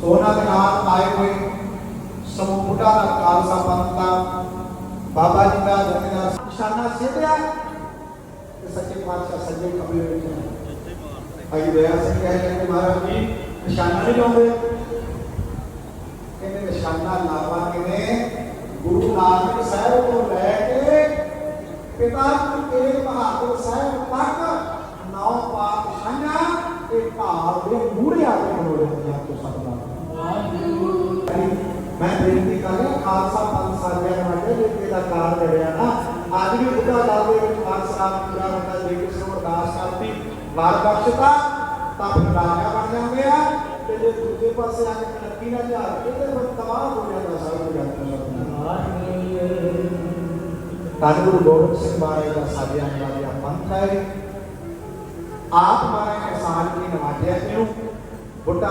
ਸੋ ਉਹਨਾਂ ਆਏ ਹੋਏ ਸਮੂਹ ਦਾ ਖਾਲਸਾ ਪੰਥ ਦਾ ਬਾਬਾ ਜੀ ਦਾ ਜਥੇਦਾਰ ਨਿਸ਼ਾਨਾ ਸਿੱਧਿਆ ਤੇ ਸੱਚੇ ਪਾਤਸ਼ਾਹ ਸੱਜੇ ਖੱਬੇ ਵਿੱਚ ਨੇ ਦਇਆ ਸਿੰਘ ਕਹਿੰਦੇ ਕਿ ਮਹਾਰਾਜ ਜੀ, ਨਿਸ਼ਾਨਾ ਨਹੀਂ ਲਾਉਂਦੇ। ਕਹਿੰਦੇ ਨਿਸ਼ਾਨਾ ਲਾਵਾਂਗੇ ਨੇ ਗੁਰੂ ਨਾਨਕ ਸਾਹਿਬ ਤੋਂ ਲੈ ਕੇ ਪਿਤਾ ਤੇਗ ਬਹਾਦਰ ਸਾਹਿਬ ਤੱਕ ਨੌ ਪਾਤਸ਼ਾਹਾਂ ਤੇ ਭਾਵ ਦੇ ਮੂਹਰੇ ਆ ਕੇ ਬੋਲੇ ਪੰਜਾਬ ਤੋਂ ਸਕਦਾ ਮੈਂ ਬੇਨਤੀ ਕਰ ਰਿਹਾ ਖਾਲਸਾ ਪੰਥ ਸਾਜਿਆ ਵਾਲੇ ਜੇ ਦਾ ਕਾਰ ਲੜਿਆ ਨਾ। ਅੱਜ ਵੀ ਬੁੱਢਾ ਦਲ ਵਿੱਚ ਪੰਜ ਸਾਲ ਪੂਰਾ ਹੁੰਦਾ, ਜੇ ਕਿਸੇ ਨੂੰ ਅਰਦਾਸ ਕਰਤੀ, ਵਾਰ ਬਖਸ਼ਤਾ, ਤਾਂ ਫਿਰ ਰਾਜਾ ਬਣ ਜਾਂਦੇ ਆ। ਤੇ ਜੇ ਦੂਜੇ ਪਾਸੇ ਆ ਕੇ ਨੱਕੀ ਨਾਲ ਝਾੜ ਕੇ, ਤੇ ਫਿਰ ਤਬਾਹ ਹੋ ਜਾਂਦਾ ਸਭ ਕੁਝ ਜਾਂਦਾ। ਧੰਨ ਗੁਰੂ ਗੋਬਿੰਦ ਸਿੰਘ ਮਹਾਰਾਜ ਦਾ ਸਾਜਿਆ ਵਾਲਿਆ ਪੰਥ ਹੈ ਆਪ ਮਹਾਰਾਜ ਕਿਸਾਨ ਕੀ ਨਵਾਜਿਆ ਇਹਨੂੰ ਬੁੱਢਾ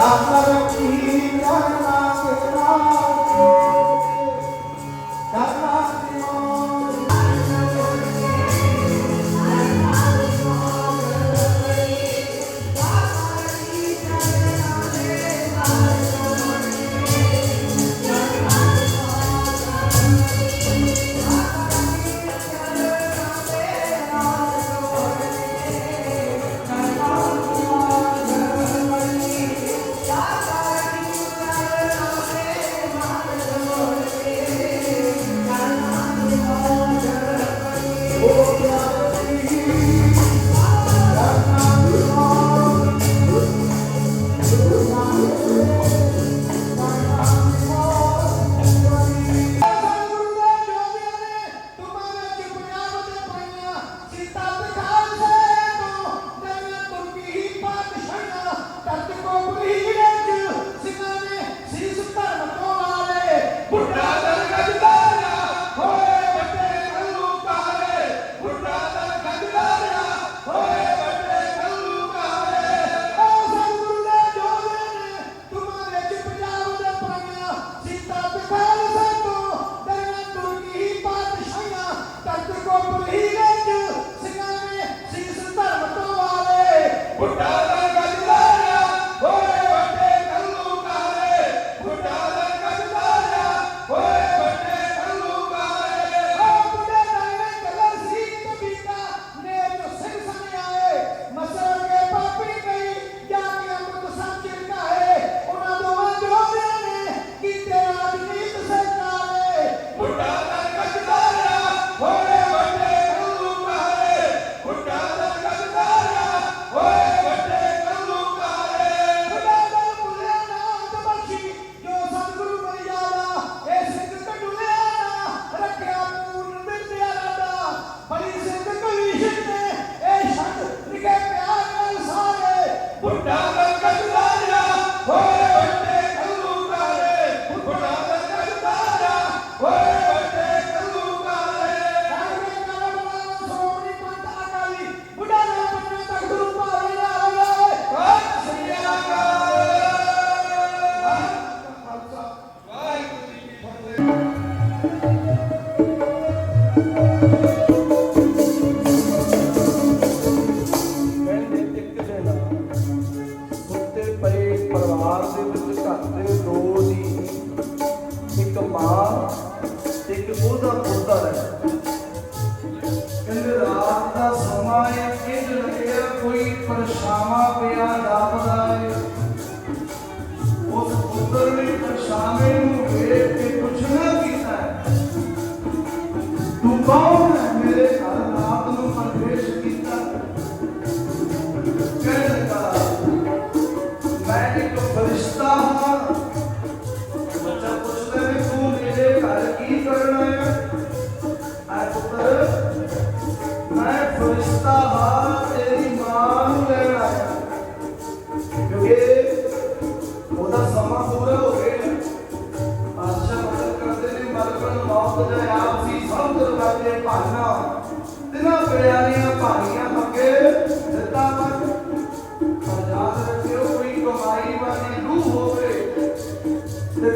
Tá.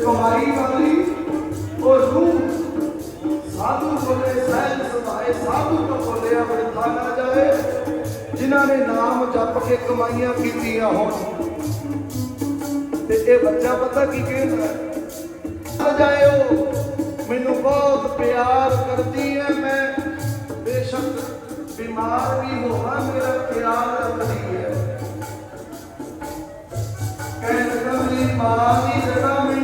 ਕਮਾਈ ਵਾਲੀ ਉਹ ਰੂਹ ਸਾਧੂ ਬੋਲੇ ਸਹਿਜ ਸੁਭਾਏ ਸਾਧੂ ਤੋਂ ਜਾਏ ਜਿਨ੍ਹਾਂ ਨੇ ਨਾਮ ਜਪ ਕੇ ਕਮਾਈਆਂ ਕੀਤੀਆਂ ਹੋਣ। ਤੇ ਇਹ ਬੱਚਾ ਪਤਾ ਕੀ ਕਹਿੰਦਾ ਆ ਜਾਇਓ, ਮੈਨੂੰ ਬਹੁਤ ਪਿਆਰ ਕਰਦੀ ਹੈ ਮੈਂ। ਬੇਸ਼ੱਕ ਬਿਮਾਰ ਵੀ ਹੋਵਾਂ, ਮੇਰਾ ਪਿਆਰ ਰੱਖਦੀ ਹੈ। ਕਹਿੰਦਾ ਮੇਰੀ ਮਾਂ ਦੀ ਜਗ੍ਹਾ ਮੈਨੂੰ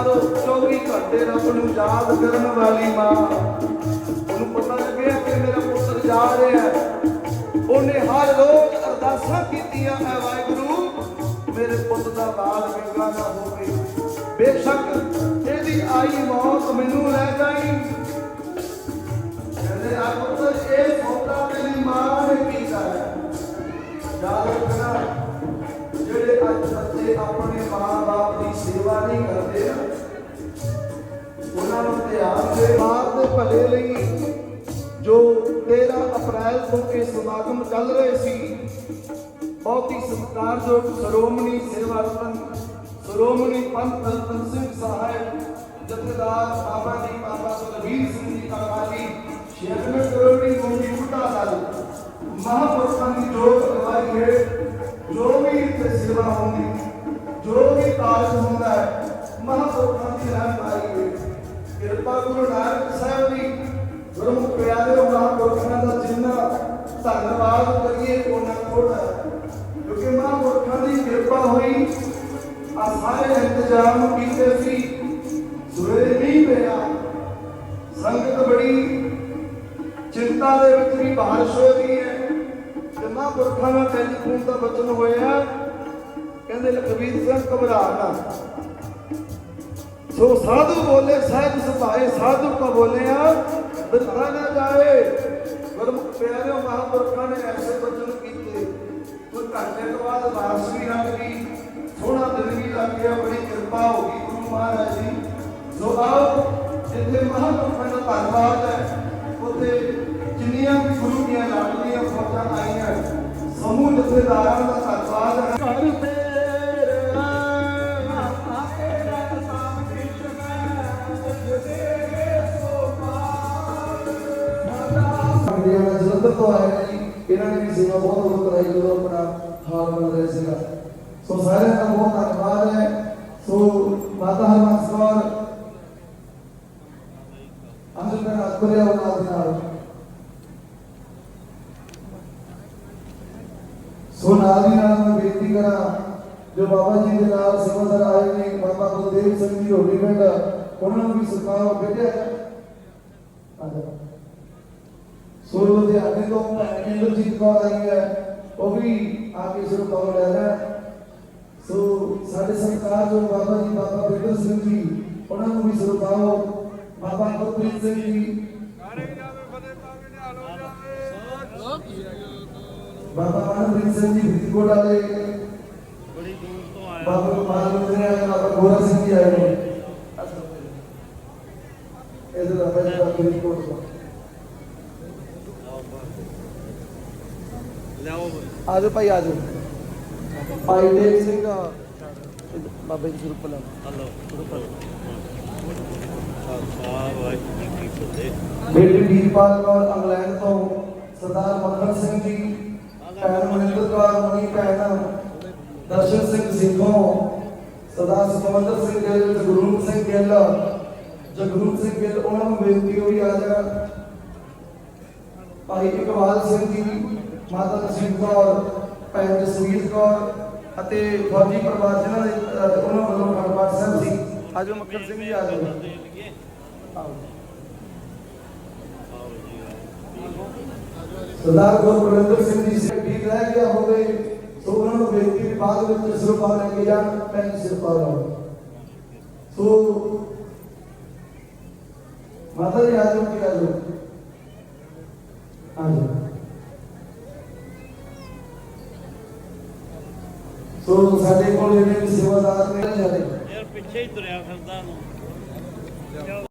ਪਰ 24 ਘੰਟੇ ਰੱਬ ਨੂੰ ਯਾਦ ਕਰਨ ਵਾਲੀ ਮਾਂ। ਉਹਨੂੰ ਪਤਾ ਲੱਗਿਆ ਕਿ ਮੇਰਾ ਪੁੱਤਰ ਜਾ ਰਿਹਾ ਉਹਨੇ ਹਰ ਰੋਜ਼ ਅਰਦਾਸਾਂ ਕੀਤੀਆਂ, ਐ ਵਾਹਿਗੁਰੂ, ਮੇਰੇ ਪੁੱਤ ਦਾ ਲਾਲ ਗੰਗਾ ਨਾ ਹੋਵੇ। ਬੇਸ਼ੱਕ ਇਹਦੀ ਆਈ ਮੌਤ ਮੈਨੂੰ ਲੈ ਜਾਈ। ਕਹਿੰਦੇ, ਆ ਪੁੱਤਰ ਇਹ ਸੌਦਾ ਤੇਰੀ ਮਾਂ ਨੇ ਕੀਤਾ ਹੈ ਯਾਦ ਰੱਖਣਾ, ਜਿਹੜੇ ਅੱਜ ਬੱਚੇ ਆਪਣੇ ਮਾਂ-ਬਾਪ ਦੀ ਸੇਵਾ ਨਹੀਂ ਕਰਦੇ ਨੂੰ ਦੇ ਭਲੇ ਲਈ ਜੋ 13 ਅਪ੍ਰੈਲ ਤੋਂ ਇਹ ਸਮਾਗਮ ਚੱਲ ਰਹੇ ਸੀ, ਬਹੁਤ ਹੀ ਸਤਿਕਾਰਯੋਗ ਸ਼੍ਰੋਮਣੀ ਸੇਵਾ ਰਤਨ ਸ਼੍ਰੋਮਣੀ ਪੰਥ ਰਤਨ ਸਿੰਘ ਸਾਹਿਬ ਗੁਰੂ ਨਾਨਕ ਸਾਹਿਬ ਦੀ ਗੁਰਮੁਖ ਪਿਆਰੇ ਮਹਾਂਪੁਰਖਾਂ ਦਾ ਜਿੰਨਾ ਧੰਨਵਾਦ ਕਰੀਏ ਉਹਨਾਂ ਥੋੜਾ ਕਿਉਂਕਿ ਮਹਾਂਪੁਰਖਾਂ ਦੀ ਕਿਰਪਾ ਹੋਈ, ਆ ਸਾਰੇ ਇੰਤਜ਼ਾਮ ਕੀਤੇ ਸੀ। ਸਵੇਰੇ ਨਹੀਂ ਪਿਆ। ਸੰਗਤ ਬੜੀ ਚਿੰਤਾ ਦੇ ਵਿੱਚ ਵੀ ਬਾਰਿਸ਼ ਹੋ ਰਹੀ ਹੈ। ਤੇ ਮਹਾਂਪੁਰਖਾਂ ਦਾ ਟੈਲੀਫੋਨ ਦਾ ਬਚਨ ਹੋਇਆ। ਕਹਿੰਦੇ ਲਖਵੀਰ ਸਿੰਘ ਘਬਰਾ ਨਾ। ਸੋ ਸਾਧੂ ਬੋਲੇ, ਸਹਿਜ ਸੁਭਾਏ, ਸਾਧੂ ਕੋ ਬੋਲਿਆ, ਬਿਰਥਾ ਨਾ ਜਾਏ। ਗੁਰਮੁਖ ਪਿਆਰਿਓ ਮਹਾਂਪੁਰਖਾਂ ਨੇ ਐਸੇ ਬਚਨ ਕੀਤੇ। ਕੋਈ ਘੰਟੇ ਤੋਂ ਬਾਅਦ ਬਾਰਿਸ਼ ਵੀ ਲੱਗ ਗਈ ਥੋੜਾ ਦਿਨ ਵੀ ਲੱਗ ਗਿਆ, ਬੜੀ ਕਿਰਪਾ ਹੋ ਗਈ ਗੁਰੂ ਮਹਾਰਾਜ ਦੀ। ਸੋ ਆਓ, ਜਿੱਥੇ ਮਹਾਂਪੁਰਖਾਂ ਦਾ ਧੰਨਵਾਦ ਹੈ, ਉੱਥੇ ਜਿੰਨੀਆਂ ਗੁਰੂ ਦੀਆਂ ਲਾਡਲੀਆਂ ਫੌਜਾਂ ਆਈਆਂ, ਸਮੂਹ ਜਥੇਦਾਰਾਂ ਦਾ ਧੰਨਵਾਦ ਹੈ। ਘਰ ਤੇਰਾ ਤੋਂ ਆਏ ਨੇ ਜੀ ਇਹਨਾਂ ਨੇ ਵੀ ਸੇਵਾ ਬਹੁਤ ਬਹੁਤ ਕਰਾਈ ਜਦੋਂ ਆਪਣਾ ਹਾਲ ਬਣ ਰਿਹਾ ਸੀਗਾ ਸੋ ਸਾਰਿਆਂ ਦਾ ਬਹੁਤ ਧੰਨਵਾਦ ਹੈ ਸੋ ਮਾਤਾ ਹਰਮਨ ਸਵਾਰ ਅੱਜ ਮੈਂ ਅਕਬਰਿਆ ਉਹਨਾਂ ਦੇ ਨਾਲ ਸੋ ਨਾਲ ਦੀ ਨਾਲ ਮੈਂ ਬੇਨਤੀ ਕਰਾਂ ਜੋ ਬਾਬਾ ਜੀ ਦੇ ਨਾਲ ਸੇਵਾਦਾਰ ਆਏ ਨੇ ਬਾਬਾ ਗੁਰਦੇਵ ਸਿੰਘ ਜੀ ਹੋਲੀ ਪਿੰਡ ਉਹਨਾਂ ਨੂੰ ਵੀ ਸਤਿਕਾਰ ਭੇਜਿਆ ਆ ਜਾਓ ਸੋ ਲੁਧਿਆਣੇ ਤੋਂ ਇੰਦਰਜੀਤ ਕੌਰ ਆਈ ਹੈ। ਉਹ ਵੀ ਆ ਕੇ ਸਿਰ ਕੌਰ ਲੈ ਰਿਹਾ ਸੋ ਸਾਡੇ ਸਰਕਾਰ ਜੋ ਬਾਬਾ ਜੀ, ਬਾਬਾ ਬਿਰਦਰ ਸਿੰਘ ਜੀ, ਉਹਨਾਂ ਨੂੰ ਵੀ ਸਿਰ ਪਾਓ ਬਾਬਾ ਗੁਰਪ੍ਰੀਤ ਸਿੰਘ ਜੀ। ਬਾਬਾ ਮਨਪ੍ਰੀਤ ਸਿੰਘ ਜੀ ਫਰੀਦਕੋਟ ਵਾਲੇ। ਬੜੀ ਦੂਰ ਤੋਂ ਆਇਆ ਬਾਬਾ ਗੋਪਾਲ ਮਿੰਦਰੇ ਆਏ ਬਾਬਾ ਗੋਰਾ ਸਿੰਘ ਜੀ ਆਏ ਇਧਰ ਬਾਬਾ ਜੀ ਫਰੀਦਕੋਟ ਤੋਂ ਲਿਆਓ ਆਜੋ ਭਾਈ ਆਜੋ ਭਾਈ ਦੇਵ ਸਿੰਘ ਬਾਬਾ ਜੀ ਸਰੂਪ ਲਾ ਹਲੋ ਖਾਲਸਾ ਵਾਹਿਗੁਰੂ ਜੀ ਕੀ ਫਤਿਹ ਬੇਟੀ ਵੀਰਪਾਲ ਕੌਰ ਇੰਗਲੈਂਡ ਤੋਂ ਸਰਦਾਰ ਮੱਖਣ ਸਿੰਘ ਜੀ ਭੈਣ ਮਨਿੰਦਰ ਕੌਰ ਮਣੀ ਭੈਣ ਦਰਸ਼ਨ ਸਿੰਘ ਸਿੰਘੋਂ ਸਰਦਾਰ ਸਮੰਦਰ ਸਿੰਘ ਗਿੱਲ ਜਗਰੂਪ ਸਿੰਘ ਗਿੱਲ ਜਗਰੂਪ ਸਿੰਘ ਗਿੱਲ ਉਹਨਾਂ ਨੂੰ ਬੇਨਤੀ ਹੋਈ ਆ ਜਾਣਾ ਭਾਈ ਇਕਬਾਲ ਸਿੰਘ ਜੀ ਮਾਤਾ ਨਸੀਬ ਕੌਰ, ਭੈਣ ਜਸਵੀਰ ਕੌਰ ਅਤੇ ਫੌਜੀ ਪਰਿਵਾਰ ਜਿਨ੍ਹਾਂ ਦੇ ਉਹਨਾਂ ਵੱਲੋਂ ਖੜਪਾਟ ਸਾਹਿਬ ਸੀ ਆਜੋ ਮੱਖਣ ਸਿੰਘ ਜੀ ਆਜੋ ਸਰਦਾਰ ਗੁਰਵਿੰਦਰ ਸਿੰਘ ਜੀ ਸੈਕਟਰੀ ਰਹਿ ਗਿਆ ਹੋਵੇ, ਸੋ ਉਹਨਾਂ ਨੂੰ ਬੇਨਤੀ ਵੀ ਬਾਅਦ ਵਿੱਚ ਸਿਰਪਾ ਲੈ ਕੇ ਜਾਣ ਪੈਨ ਸਿਰਪਾ ਲਾਓ। ਸੋ ਮਾਤਾ ਜੀ ਆਜੋ ਕੀ ਆਜੋ ਆਜੋ ਸੋ ਸਾਡੇ ਕੋਲ ਜਿਹੜੇ ਵੀ ਸੇਵਾਦਾਰ ਨੇ ਜਿਹੜੇ ਯਾਰ ਪਿੱਛੇ ਹੀ ਤੁਰਿਆ ਫਿਰਦਾ ਨੂੰ